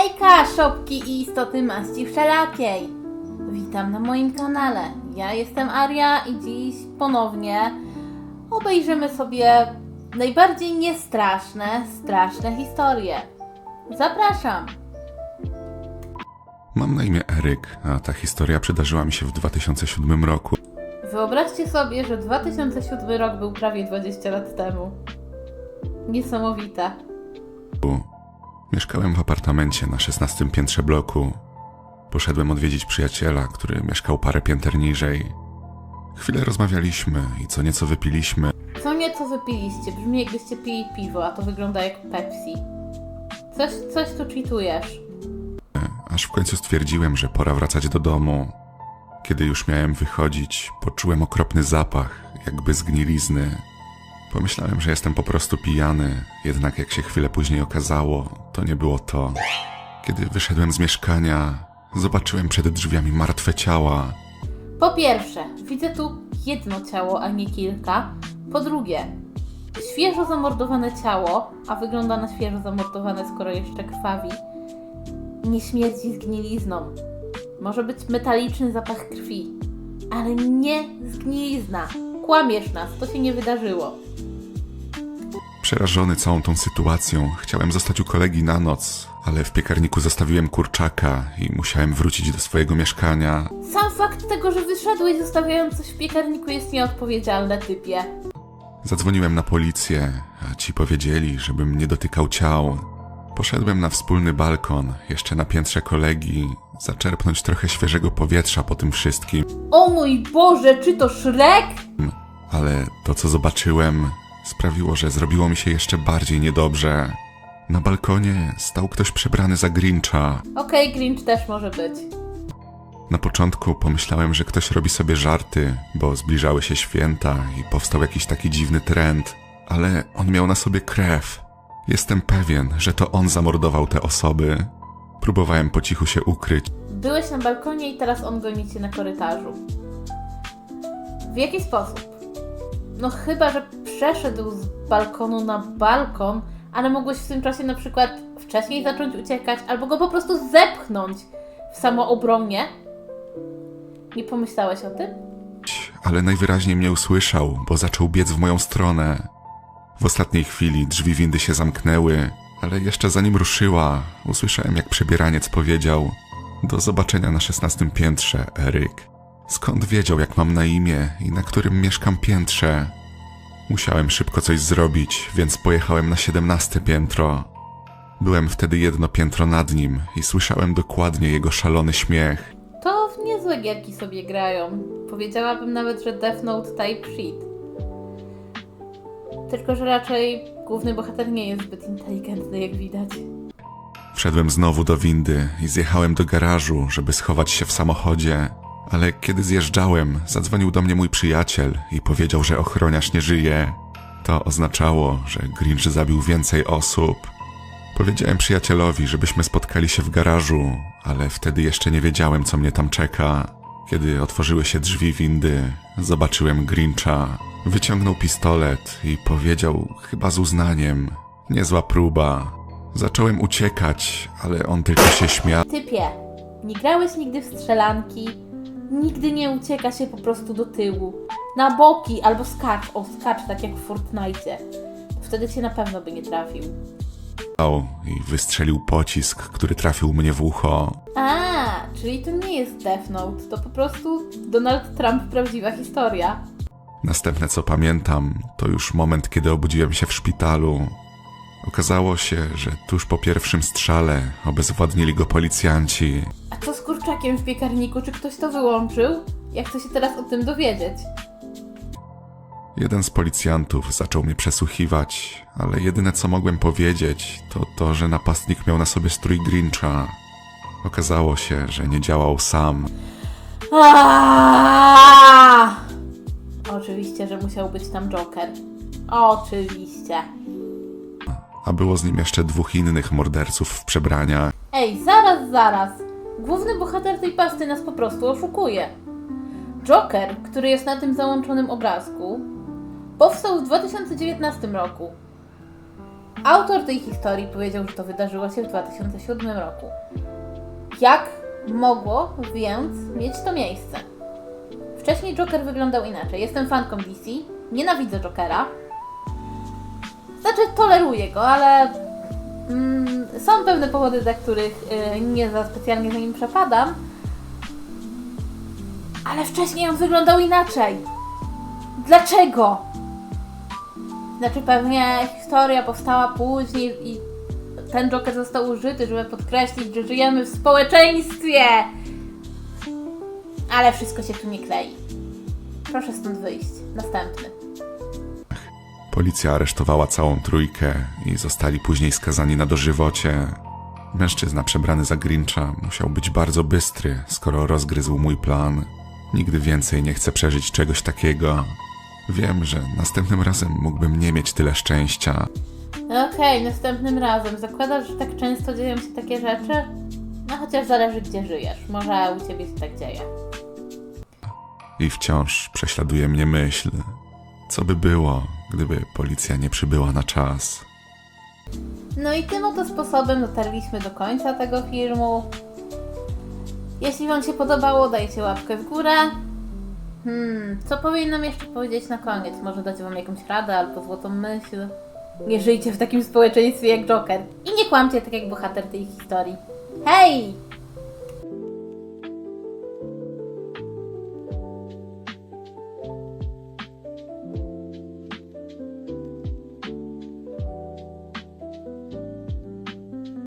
Hejka, szopki i istoty maści wszelakiej! Witam na moim kanale. Ja jestem Aria i dziś ponownie obejrzymy sobie najbardziej niestraszne, straszne historie. Zapraszam! Mam na imię Eryk, a ta historia przydarzyła mi się w 2007 roku. Wyobraźcie sobie, że 2007 rok był prawie 20 lat temu. Niesamowite. Mieszkałem w apartamencie na 16 piętrze bloku. Poszedłem odwiedzić przyjaciela, który mieszkał parę pięter niżej. Chwilę rozmawialiśmy i co nieco wypiliśmy. Co nieco wypiliście? Brzmi jakbyście pili piwo, a to wygląda jak Pepsi. Coś, coś tu cheatujesz. aż w końcu stwierdziłem, że pora wracać do domu. Kiedy już miałem wychodzić, poczułem okropny zapach, jakby zgnilizny. Pomyślałem, że jestem po prostu pijany, jednak jak się chwilę później okazało, to nie było to. Kiedy wyszedłem z mieszkania, zobaczyłem przed drzwiami martwe ciała. Po pierwsze, widzę tu jedno ciało, a nie kilka. Po drugie, świeżo zamordowane ciało, a wygląda na świeżo zamordowane, skoro jeszcze krwawi, nie śmierdzi zgnilizną. Może być metaliczny zapach krwi, ale nie zgnilizna. Kłamiesz nas, to się nie wydarzyło. Przerażony całą tą sytuacją, chciałem zostać u kolegi na noc, ale w piekarniku zostawiłem kurczaka i musiałem wrócić do swojego mieszkania. Sam fakt tego, że wyszedłeś zostawiając coś w piekarniku jest nieodpowiedzialne, typie. Zadzwoniłem na policję, a ci powiedzieli, żebym nie dotykał ciał. Poszedłem na wspólny balkon, jeszcze na piętrze kolegi, zaczerpnąć trochę świeżego powietrza po tym wszystkim, O mój Boże, czy to Shrek? ale to co zobaczyłem sprawiło, że zrobiło mi się jeszcze bardziej niedobrze. Na balkonie stał ktoś przebrany za Grincha. Okej, Grinch też może być. Na początku pomyślałem, że ktoś robi sobie żarty, bo zbliżały się święta i powstał jakiś taki dziwny trend, ale on miał na sobie krew. Jestem pewien, że to on zamordował te osoby. Próbowałem po cichu się ukryć. Byłeś na balkonie i teraz on goni cię na korytarzu. W jaki sposób? No chyba, że przeszedł z balkonu na balkon, ale mogłeś w tym czasie na przykład wcześniej zacząć uciekać, albo go po prostu zepchnąć w samoobronie. Nie pomyślałeś o tym? ale najwyraźniej mnie usłyszał, bo zaczął biec w moją stronę. W ostatniej chwili drzwi windy się zamknęły, ale jeszcze zanim ruszyła, usłyszałem jak przebieraniec powiedział: Do zobaczenia na szesnastym piętrze, Eryk. Skąd wiedział, jak mam na imię i na którym mieszkam piętrze? Musiałem szybko coś zrobić, więc pojechałem na siedemnaste piętro. Byłem wtedy jedno piętro nad nim i słyszałem dokładnie jego szalony śmiech. To w niezłe gierki sobie grają. Powiedziałabym nawet, że Death Note type shit. Tylko, że raczej główny bohater nie jest zbyt inteligentny, jak widać. Wszedłem znowu do windy i zjechałem do garażu, żeby schować się w samochodzie, ale kiedy zjeżdżałem, zadzwonił do mnie mój przyjaciel i powiedział, że ochroniarz nie żyje. To oznaczało, że Grinch zabił więcej osób. Powiedziałem przyjacielowi, żebyśmy spotkali się w garażu, ale wtedy jeszcze nie wiedziałem, co mnie tam czeka. Kiedy otworzyły się drzwi windy, zobaczyłem Grincha. Wyciągnął pistolet i powiedział, chyba z uznaniem: Niezła próba. Zacząłem uciekać, ale on tylko się śmiał. Typie, nie grałeś nigdy w strzelanki, nigdy nie ucieka się po prostu do tyłu, na boki albo skacz, o skacz tak jak w Fortnite. Wtedy cię na pewno by nie trafił. i wystrzelił pocisk, który trafił mnie w ucho. A, czyli to nie jest Death Note, to po prostu Donald Trump prawdziwa historia. Następne co pamiętam, to już moment, kiedy obudziłem się w szpitalu. Okazało się, że tuż po pierwszym strzale obezwładnili go policjanci. A co z kurczakiem w piekarniku? Czy ktoś to wyłączył? Ja chcę się teraz o tym dowiedzieć. Jeden z policjantów zaczął mnie przesłuchiwać, ale jedyne co mogłem powiedzieć, to to, że napastnik miał na sobie strój Grincha. Okazało się, że nie działał sam. Aaaa! Oczywiście, że musiał być tam Joker. Oczywiście. A było z nim jeszcze dwóch innych morderców w przebraniach. Ej, zaraz, zaraz. Główny bohater tej pasty nas po prostu oszukuje. Joker, który jest na tym załączonym obrazku, powstał w 2019 roku. Autor tej historii powiedział, że to wydarzyło się w 2007 roku. Jak mogło więc mieć to miejsce? Wcześniej Joker wyglądał inaczej. Jestem fanką DC, nienawidzę Jokera. Znaczy, toleruję go, ale mm, są pewne powody, dla których y, nie za specjalnie za nim przepadam. Ale wcześniej on wyglądał inaczej. Dlaczego? Znaczy pewnie historia powstała później i ten Joker został użyty, żeby podkreślić, że żyjemy w społeczeństwie. Ale wszystko się tu nie klei. Proszę stąd wyjść. Następny. Policja aresztowała całą trójkę i zostali później skazani na dożywocie. Mężczyzna przebrany za Grincha musiał być bardzo bystry, skoro rozgryzł mój plan. Nigdy więcej nie chcę przeżyć czegoś takiego. Wiem, że następnym razem mógłbym nie mieć tyle szczęścia, Okej, następnym razem. Zakładasz, że tak często dzieją się takie rzeczy? No chociaż zależy gdzie żyjesz. Może u ciebie się tak dzieje. i wciąż prześladuje mnie myśl, co by było, gdyby policja nie przybyła na czas. No i tym oto sposobem dotarliśmy do końca tego filmu. Jeśli Wam się podobało, dajcie łapkę w górę. Hmm, co powinnam jeszcze powiedzieć na koniec? Może dać Wam jakąś radę albo złotą myśl? Nie żyjcie w takim społeczeństwie jak Joker. I nie kłamcie tak jak bohater tej historii. Hej!